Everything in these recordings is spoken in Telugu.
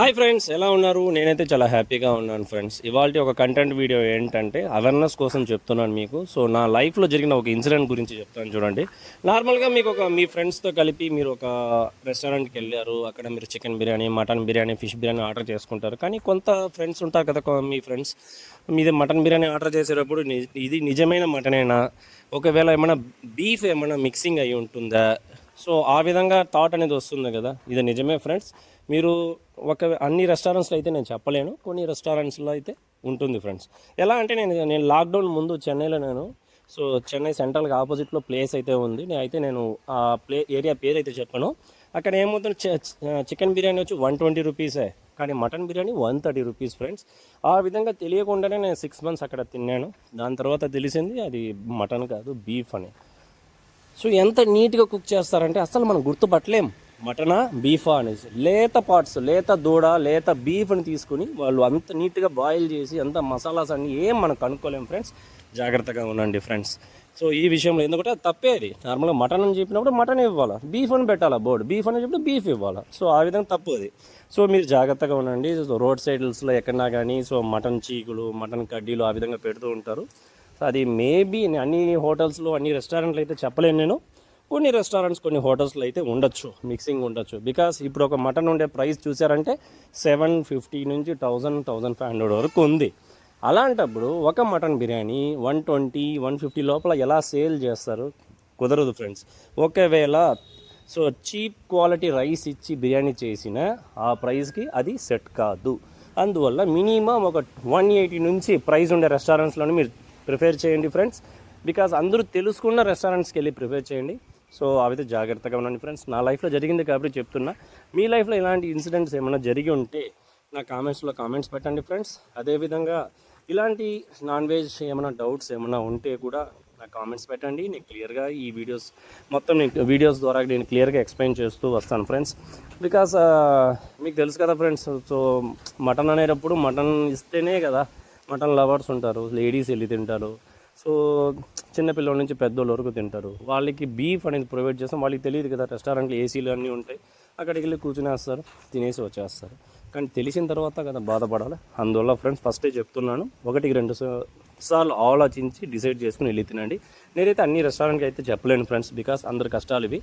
హాయ్ ఫ్రెండ్స్ ఎలా ఉన్నారు? నేనైతే చాలా హ్యాపీగా ఉన్నాను ఫ్రెండ్స్ ఇవాళ ఒక కంటెంట్ వీడియో ఏంటంటే అవేర్నెస్ కోసం చెప్తున్నాను మీకు. సో నా లైఫ్లో జరిగిన ఒక ఇన్సిడెంట్ గురించి చెప్తాను చూడండి. నార్మల్గా మీకు ఒక మీ ఫ్రెండ్స్తో కలిపి మీరు ఒక రెస్టారెంట్కి వెళ్ళారు. అక్కడ మీరు chicken biryani mutton biryani fish biryani order చేసుకుంటారు. కానీ కొంత ఫ్రెండ్స్ ఉంటారు కదా మీ ఫ్రెండ్స్ మీది మటన్ బిర్యానీ ఆర్డర్ చేసేటప్పుడు ని- ఇది నిజమైన మటనేనా ఒకవేళ ఏమైనా బీఫ్ ఏమైనా మిక్సింగ్ అయి ఉంటుందా? సో ఆ విధంగా థాట్ అనేది వస్తుంది కదా. ఇది నిజమే ఫ్రెండ్స్ మీరు ఒక అన్ని రెస్టారెంట్స్లో అయితే నేను చెప్పలేను. కొన్ని రెస్టారెంట్స్లో అయితే ఉంటుంది ఫ్రెండ్స్ ఎలా అంటే నేను నేను లాక్డౌన్ ముందు చెన్నైలో నేను సో చెన్నై సెంట్రల్కి ఆపోజిట్లో ప్లేస్ అయితే ఉంది. నేను అయితే నేను ఆ ప్లే ఏరియా పేరు అయితే చెప్పాను. అక్కడ ఏమవుతుంది చికెన్ బిర్యానీ వచ్చి వన్ ట్వంటీ రూపీసే కానీ mutton biryani one thirty rupees friends ఆ విధంగా తెలియకుండానే నేను సిక్స్ మంత్స్ అక్కడ తిన్నాను. దాని తర్వాత తెలిసింది అది మటన్ కాదు బీఫ్ అని. సో ఎంత నీట్గా కుక్ చేస్తారంటే అసలు మనం గుర్తుపట్టలేం. మటనా బీఫా అనేసి. లేత పార్ట్స్ లేత దూడ లేత బీఫ్ని తీసుకుని వాళ్ళు అంత నీట్గా బాయిల్ చేసి అంత మసాలాస్ అన్ని ఏం మనం కనుక్కోలేం ఫ్రెండ్స్. జాగ్రత్తగా ఉండండి ఫ్రెండ్స్. సో ఈ విషయంలో ఎందుకంటే అది తప్పే అది. నార్మల్గా మటన్ అని చెప్పినప్పుడు మటన్ ఇవ్వాలా? బీఫ్ అని పెట్టాలా బోర్డు? బీఫ్ అని చెప్పినప్పుడు బీఫ్ ఇవ్వాలా? సో ఆ విధంగా తప్పు అది. సో మీరు జాగ్రత్తగా ఉండండి. సో రోడ్ సైడ్స్లో ఎక్కడన్నా కానీ సో మటన్ చీకులు మటన్ కడ్డీలు ఆ విధంగా పెడుతూ ఉంటారు. సో అది మేబీ అన్ని హోటల్స్లో అన్ని రెస్టారెంట్లు అయితే చెప్పలేను నేను. కొన్ని రెస్టారెంట్స్ కొన్ని హోటల్స్లో అయితే ఉండొచ్చు. మిక్సింగ్ ఉండొచ్చు. బికాస్ ఇప్పుడు ఒక మటన్ ఉండే ప్రైస్ చూసారంటే సెవెన్ ఫిఫ్టీ నుంచి థౌజండ్ థౌజండ్ ఫైవ్ హండ్రెడ్ వరకు ఉంది. అలాంటప్పుడు ఒక mutton biryani one twenty one fifty లోపల ఎలా సేల్ చేస్తారు? కుదరదు ఫ్రెండ్స్. ఒకవేళ సో చీప్ క్వాలిటీ రైస్ ఇచ్చి బిర్యానీ చేసిన ఆ ప్రైస్కి అది సెట్ కాదు. అందువల్ల మినిమం ఒక వన్ ఎయిటీ నుంచి ప్రైస్ ఉండే రెస్టారెంట్స్లోనే మీరు ప్రిఫేర్ చేయండి ఫ్రెండ్స్. బికాస్ అందరూ తెలుసుకున్న రెస్టారెంట్స్కి వెళ్ళి ప్రిఫేర్ చేయండి. సో అవైతే జాగ్రత్తగా ఉండండి ఫ్రెండ్స్. నా లైఫ్లో జరిగింది కాబట్టి చెప్తున్నా. మీ లైఫ్లో ఇలాంటి ఇన్సిడెంట్స్ ఏమైనా జరిగి ఉంటే నా కామెంట్స్లో కామెంట్స్ పెట్టండి ఫ్రెండ్స్. అదేవిధంగా ఇలాంటి నాన్ వెజ్ ఏమైనా డౌట్స్ ఏమైనా ఉంటే కూడా నా కామెంట్స్ పెట్టండి. నేను క్లియర్గా ఈ వీడియోస్ మొత్తం నేను వీడియోస్ ద్వారా నేను క్లియర్గా ఎక్స్ప్లెయిన్ చేస్తూ వస్తాను ఫ్రెండ్స్. బికాస్ మీకు తెలుసు కదా ఫ్రెండ్స్. సో మటన్ అనేటప్పుడు మటన్ ఇస్తేనే కదా మటన్ లవర్స్ ఉంటారు లేడీస్ వెళ్ళి తింటారు. సో చిన్నపిల్లల నుంచి పెద్దోళ్ళ వరకు తింటారు. వాళ్ళకి బీఫ్ అనేది ప్రొవైడ్ చేస్తాం. వాళ్ళకి తెలియదు కదా రెస్టారెంట్లు ఏసీలు అన్నీ ఉంటాయి. అక్కడికి వెళ్ళి కూర్చునేస్తారు తినేసి వచ్చేస్తారు. కానీ తెలిసిన తర్వాత కదా బాధపడాలి. అందువల్ల ఫ్రెండ్స్ ఫస్టే చెప్తున్నాను. ఒకటికి రెండు సార్లు ఆలోచించి డిసైడ్ చేసుకుని వెళ్ళి తినండి. నేనైతే అన్ని రెస్టారెంట్కి అయితే చెప్పలేను ఫ్రెండ్స్ బికాస్ అందరి కష్టాలు ఇవి.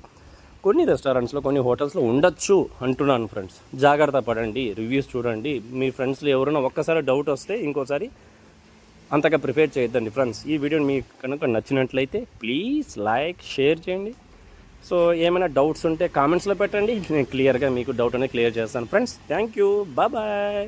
కొన్ని రెస్టారెంట్స్లో కొన్ని హోటల్స్లో ఉండొచ్చు అంటున్నాను ఫ్రెండ్స్ జాగ్రత్త పడండి రివ్యూస్ చూడండి. మీ ఫ్రెండ్స్లో ఎవరైనా ఒక్కసారి డౌట్ వస్తే ఇంకోసారి అంతగా ప్రిపేర్ చేయొద్దండి ఫ్రెండ్స్ ఈ వీడియో మీకు కనుక నచ్చినట్లయితే ప్లీజ్ లైక్ షేర్ చేయండి. సో ఏమైనా డౌట్స్ ఉంటే కామెంట్స్లో పెట్టండి. నేను క్లియర్గా మీకు డౌట్ అనేది క్లియర్ చేస్తాను. Friends thank you bye